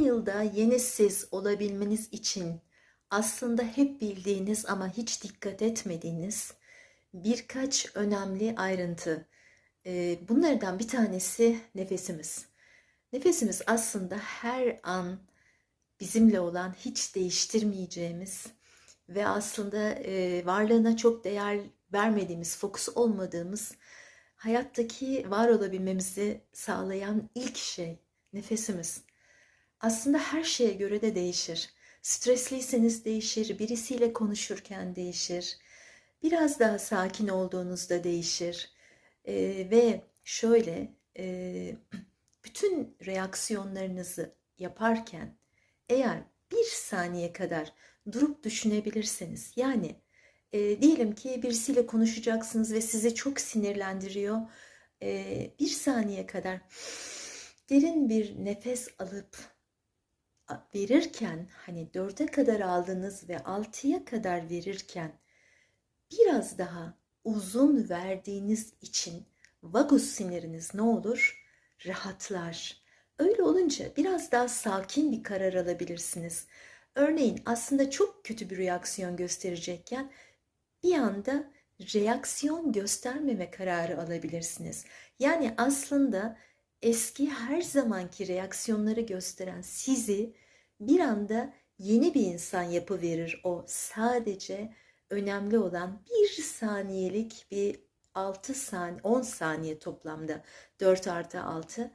yılda yeni siz olabilmeniz için aslında hep bildiğiniz ama hiç dikkat etmediğiniz birkaç önemli ayrıntı. Bunlardan bir tanesi nefesimiz. Nefesimiz aslında her an bizimle olan hiç değiştirmeyeceğimiz ve aslında varlığına çok değer vermediğimiz, fokus olmadığımız hayattaki var olabilmemizi sağlayan ilk şey nefesimiz. Aslında her şeye göre de değişir. Stresliyseniz değişir, birisiyle konuşurken değişir. Biraz daha sakin olduğunuzda değişir. Ee, ve şöyle, e, bütün reaksiyonlarınızı yaparken eğer bir saniye kadar durup düşünebilirseniz, yani e, diyelim ki birisiyle konuşacaksınız ve sizi çok sinirlendiriyor. E, bir saniye kadar derin bir nefes alıp verirken hani dörde kadar aldınız ve altıya kadar verirken biraz daha uzun verdiğiniz için vagus siniriniz ne olur? Rahatlar. Öyle olunca biraz daha sakin bir karar alabilirsiniz. Örneğin aslında çok kötü bir reaksiyon gösterecekken bir anda reaksiyon göstermeme kararı alabilirsiniz. Yani aslında eski her zamanki reaksiyonları gösteren sizi bir anda yeni bir insan yapıverir o. Sadece önemli olan bir saniyelik bir 6 saniye 10 saniye toplamda 4 artı 6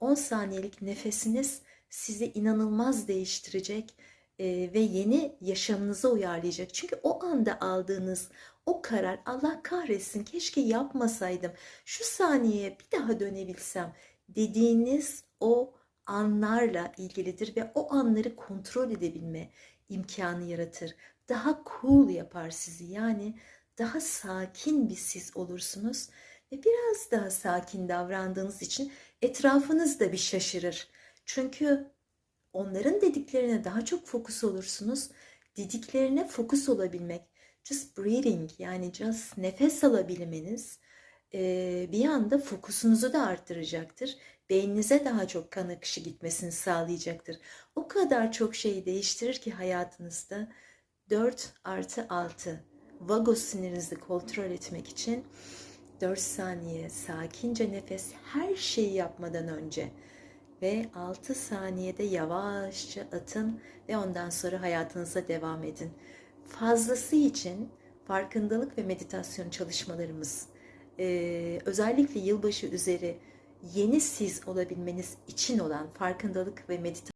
10 saniyelik nefesiniz sizi inanılmaz değiştirecek e, ve yeni yaşamınıza uyarlayacak. Çünkü o anda aldığınız o karar Allah kahretsin keşke yapmasaydım. Şu saniyeye bir daha dönebilsem dediğiniz o anlarla ilgilidir ve o anları kontrol edebilme imkanı yaratır. Daha cool yapar sizi. Yani daha sakin bir siz olursunuz ve biraz daha sakin davrandığınız için etrafınız da bir şaşırır. Çünkü onların dediklerine daha çok fokus olursunuz. Dediklerine fokus olabilmek, just breathing yani just nefes alabilmeniz bir anda fokusunuzu da arttıracaktır. Beyninize daha çok kan akışı gitmesini sağlayacaktır. O kadar çok şey değiştirir ki hayatınızda 4 artı 6 vagus sinirinizi kontrol etmek için 4 saniye sakince nefes her şeyi yapmadan önce ve 6 saniyede yavaşça atın ve ondan sonra hayatınıza devam edin. Fazlası için farkındalık ve meditasyon çalışmalarımız eee, özellikle yılbaşı üzeri yeni siz olabilmeniz için olan farkındalık ve meditasyon